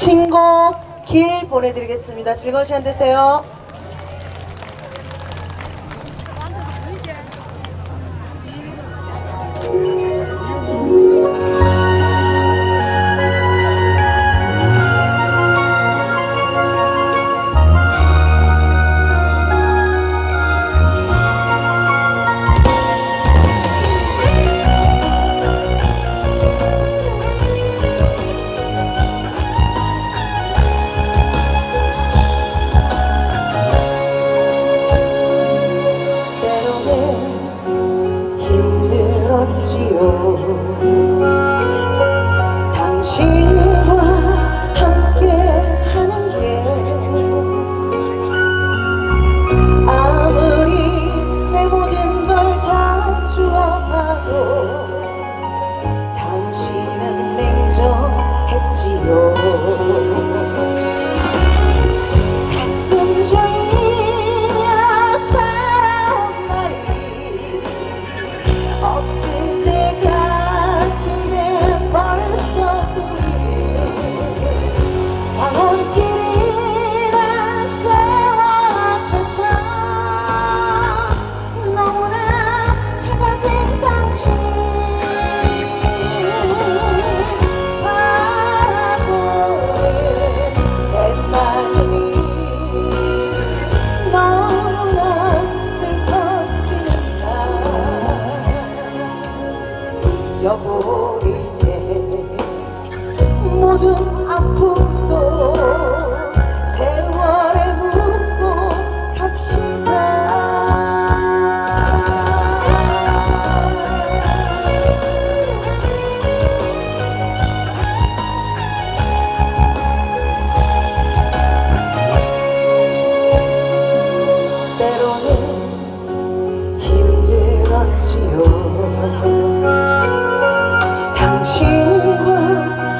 신곡 길 보내드리겠습니다. 즐거운 시간 되세요. 당신과 함께 하는 게 아무리 내 모든 걸다 좋아하도 당신은 냉정했지요. 가슴 조이며 살아온 날이 엊그 모든 아픔도 세월에 묻고 갑시다. 때로는 힘들었지요. 당신과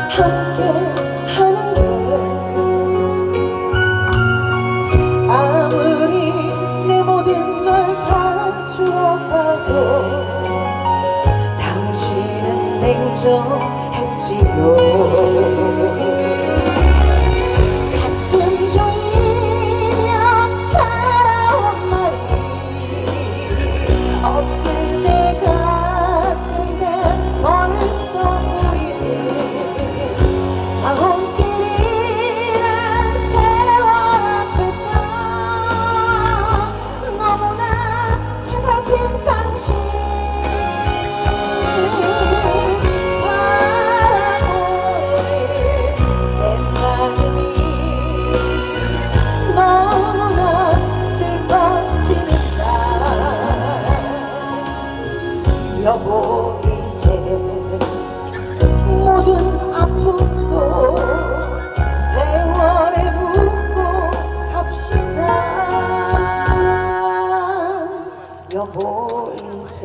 함께 당신은 냉정했지요 저고 이제 모든 아픔도 세월에 묻고 갑시다. 여보 이제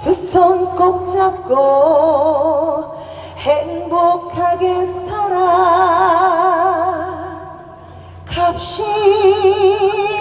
두 손 꼭 잡고 행복하게 살아 갑시다.